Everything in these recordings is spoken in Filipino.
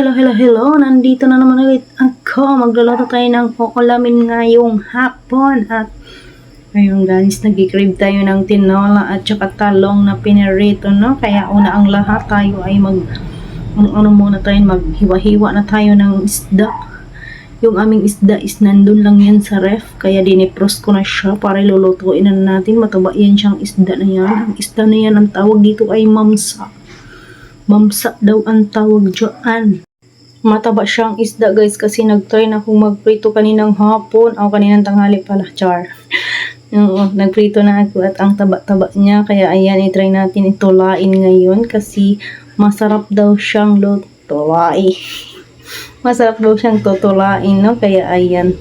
Hello, hello, hello. Nandito na naman ulit ako. Magluluto tayo ng ulamin ngayong hapon. At ngayon guys, nag-crave tayo ng tinola at saka talong na pinirito, no? Kaya una ang lahat tayo ay mag ano muna tayo, maghiwa-hiwa na tayo ng isda. Yung aming isda is nandun lang yan sa ref. Kaya dinipros ko na siya para lulutuin na natin. Mataba yan siyang isda na yan. Ang isda na yan, ang tawag dito ay mamsa. Mamsa daw ang tawag dyan. Mataba siyang isda guys kasi nag-try na akong magprito kaninang hapon o kaninang tanghali pala, char. Oo, nagprito na ako at ang taba-taba niya kaya ayan, itry natin itulain ngayon kasi masarap daw siyang lutulai. masarap daw siyang tutulain, no? Kaya ayan,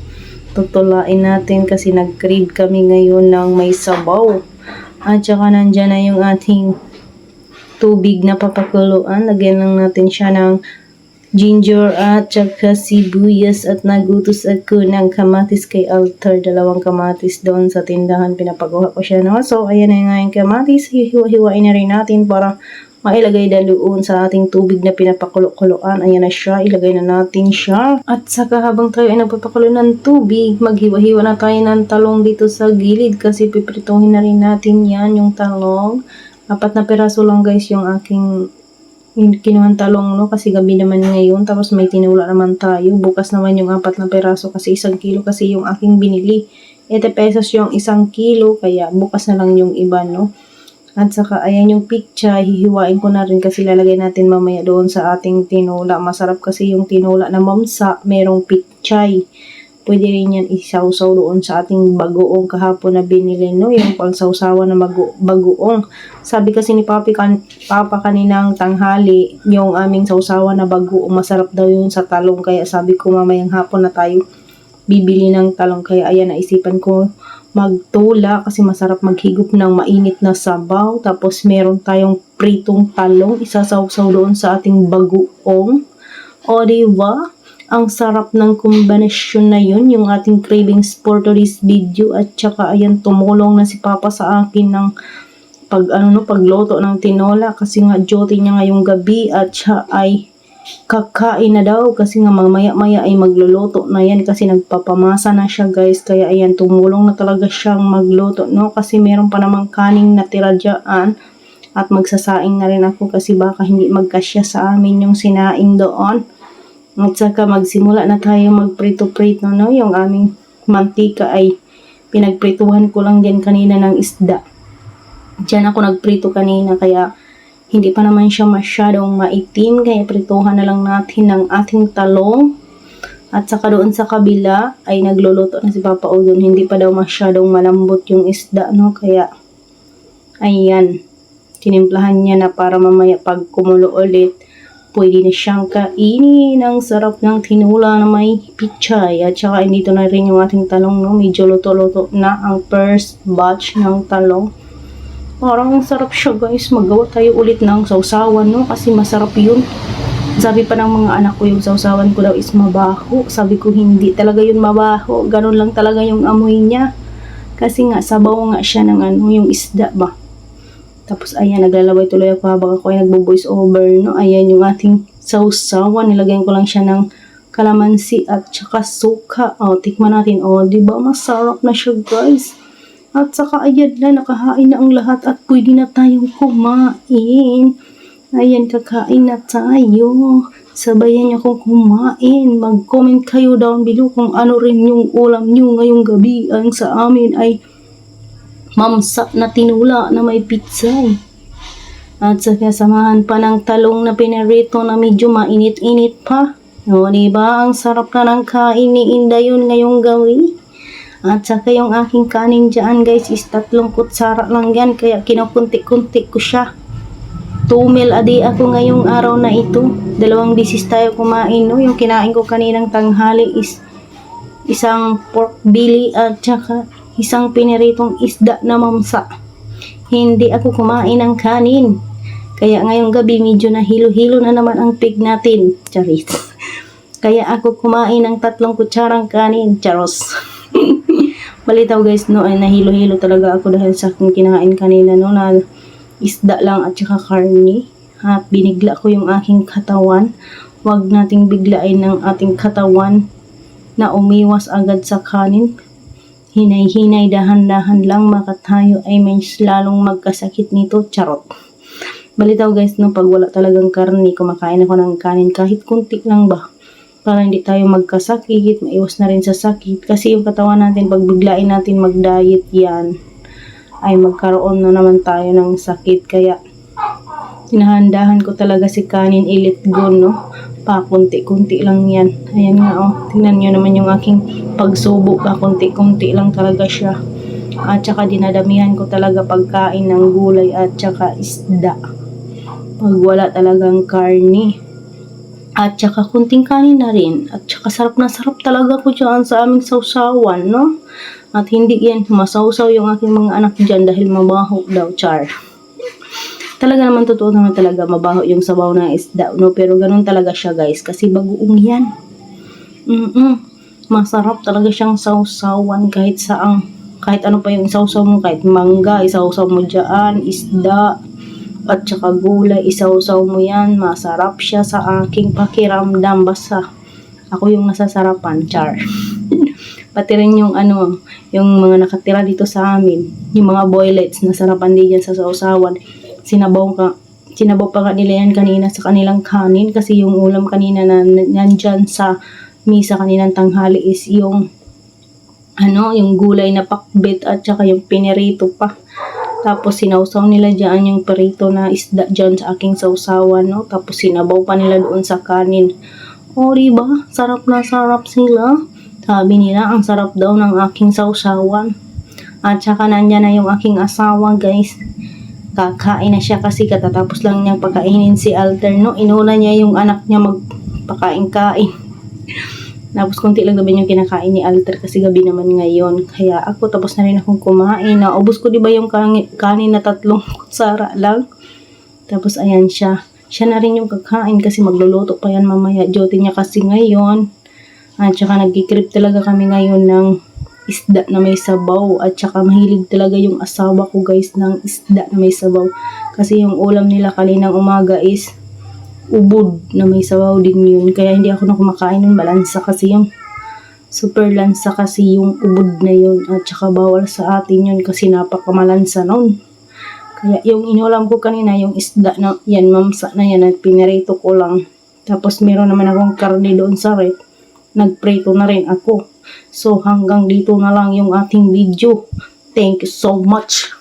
tutulain natin kasi nag-crave kami ngayon ng may sabaw. At saka nandyan na yung ating tubig na papakuluan. Lagyan lang natin siya ng ginger at saka sibuyas at nagutos ako ng kamatis kay Alter. Dalawang kamatis doon sa tindahan. Pinapakuha ko siya. No? So, ayan na nga yung kamatis. Hiwa-hiwain na rin natin para mailagay na doon sa ating tubig na pinapakulo-kuloan. Ayan na siya. Ilagay na natin siya. At saka habang tayo ay nagpapakulo ng tubig, maghiwa-hiwa na tayo ng talong dito sa gilid kasi piprituhin na rin natin yan, yung talong. Apat na peraso lang guys yung aking kinuhan talong no? Kasi gabi naman ngayon tapos may tinula naman tayo. Bukas naman yung apat na peraso kasi isang kilo kasi yung aking binili. 80 pesos yung isang kilo kaya bukas na lang yung iba no? At saka ayan yung picture hihiwain ko na rin kasi lalagay natin mamaya doon sa ating tinula. Masarap kasi yung tinula na mamsa merong pichay pwede rin yan isawsaw doon sa ating bagoong kahapon na binili, no? Yung pangsawsawa na bago, bagoong. Sabi kasi ni Papi kan, Papa kaninang tanghali, yung aming sawsawa na bagoong, masarap daw yun sa talong. Kaya sabi ko mamayang hapon na tayo bibili ng talong. Kaya ayan, naisipan ko magtula kasi masarap maghigop ng mainit na sabaw. Tapos meron tayong pritong talong, isasawsaw doon sa ating bagoong. O, diba? Ang sarap ng kombinasyon na yun, yung ating cravings for today's video at saka ayan tumulong na si Papa sa akin ng pag ano no pagluto ng tinola kasi nga duty niya ngayong gabi at siya ay kakain na daw kasi nga mamaya maya ay magluluto na yan kasi nagpapamasa na siya guys. Kaya ayan tumulong na talaga siyang magluto no? Kasi meron pa namang kaning natira dyan at magsasaing na rin ako kasi baka hindi magkasya sa amin yung sinaing doon at saka magsimula na tayo magprito-prito, no? Yung aming mantika ay pinagprituhan ko lang din kanina ng isda. Diyan ako nagprito kanina kaya hindi pa naman siya masyadong maitim kaya prituhan na lang natin ng ating talong. At saka doon sa kabila ay nagluluto na si Papa Udon. Hindi pa daw masyadong malambot yung isda, no? Kaya, ayan. Tinimplahan niya na para mamaya pag kumulo ulit, pwede na siyang kainin. Ang sarap ng tinula na may pichay. At saka dito na rin yung ating talong, no? Medyo luto-luto na ang first batch ng talong. Parang ang sarap siya guys. Magawa tayo ulit ng sausawan, no? Kasi masarap yun. Sabi pa ng mga anak ko yung sausawan ko daw is mabaho. Sabi ko hindi talaga yun mabaho. Ganun lang talaga yung amoy niya. Kasi nga sabaw nga siya ng ano, yung isda ba. Tapos ayan, naglalaway tuloy ako habang ako ay nagbo-voice over, no? Ayan yung ating sausawan. Nilagyan ko lang siya ng kalamansi at saka suka. O, tikman natin. O, di ba masarap na siya, guys? At saka ayan na, nakahain na ang lahat at pwede na tayong kumain. Ayan, kakain na tayo. Sabayan niyo akong kumain. Mag-comment kayo down below kung ano rin yung ulam niyo ngayong gabi. Ang sa amin ay mamsa na tinula na may pizza. At saka samahan pa ng talong na pinarito na medyo mainit-init pa. O, diba? Ang sarap na ng kain ni Inday yun ngayong gawi. At saka yung aking kanin dyan guys is tatlong kutsara lang yan. Kaya kinukunti-kunti ko siya. 2 mil a day ako ngayong araw na ito. Dalawang bisis tayo kumain, no? Yung kinain ko kaninang tanghali is isang pork belly at saka isang piniritong isda na mamsa. Hindi ako kumain ng kanin. Kaya ngayong gabi medyo na hilo-hilo na naman ang pig natin. Charis. Kaya ako kumain ng tatlong kutsarang kanin. Charos. Balitaw guys, no, ay nahilo-hilo talaga ako dahil sa aking kinain kanina, no, na isda lang at saka karni. At binigla ko yung aking katawan. Huwag nating biglain ng ating katawan na umiwas agad sa kanin. Hinay-hinay, dahan-dahan lang, maka tayo ay may lalong magkasakit nito. Charot. Balitaw guys, no, pag wala talagang karni, kumakain ako ng kanin kahit kunti lang ba. Para hindi tayo magkasakit, maiwas na rin sa sakit. Kasi yung katawan natin, pag biglain natin mag-diet yan, ay magkaroon na naman tayo ng sakit. Kaya, Tinahandahan ko talaga si kanin ilit go, no? Pa, kunti-kunti lang yan. Ayan nga, oh. Tingnan nyo naman yung aking pagsubo pa. Kunti-kunti lang talaga siya. At saka dinadamihan ko talaga pagkain ng gulay at saka isda. Pag wala talagang karni. At saka kunting kanin na rin. At saka sarap na sarap talaga ko dyan sa aming sausawan, no? At hindi yan masausaw yung aking mga anak dyan dahil mabaho daw, char talaga naman totoo naman talaga mabaho yung sabaw ng isda, no? Pero ganun talaga siya, guys, kasi bagoong yan. Mm Masarap talaga siyang sausawan kahit saang, kahit ano pa yung isawsaw mo, kahit mangga, isawsaw mo dyan, isda, at saka gulay, isawsaw mo yan, masarap siya sa aking pakiramdam, basta ako yung nasasarapan, char. Pati rin yung ano, yung mga nakatira dito sa amin, yung mga boilets, nasarapan din yan sa sausawan sinabaw ka sinabaw pa nga nila yan kanina sa kanilang kanin kasi yung ulam kanina na nandyan sa misa kaninang tanghali is yung ano, yung gulay na pakbet at saka yung pinirito pa. Tapos sinawsaw nila dyan yung perito na isda dyan sa aking sausawan, no? Tapos sinabaw pa nila doon sa kanin. O, diba? Sarap na sarap sila. Sabi nila, ang sarap daw ng aking sausawan. At saka nandyan na yung aking asawa, guys kakain na siya kasi katatapos lang niyang pakainin si Alter, no? Inuna niya yung anak niya magpakain-kain. Tapos konti lang gabi yung kinakain ni Alter kasi gabi naman ngayon. Kaya ako tapos na rin akong kumain. Naubos ko di ba yung kanin na tatlong kutsara lang. Tapos ayan siya. Siya na rin yung kakain kasi magluluto pa yan mamaya. Duty niya kasi ngayon. At saka nagkikrip talaga kami ngayon ng isda na may sabaw. At saka mahilig talaga yung asawa ko guys ng isda na may sabaw. Kasi yung ulam nila kaninang umaga is ubod na may sabaw din yun. Kaya hindi ako na kumakain ng balansa kasi yung super lansa kasi yung ubod na yun. At saka bawal sa atin yun kasi napakamalansa nun. Kaya yung inulam ko kanina yung isda na yan mamsa na yan at pinirito ko lang. Tapos meron naman akong karne doon sa rep nagprito na rin ako So hanggang dito na lang yung ating video. Thank you so much.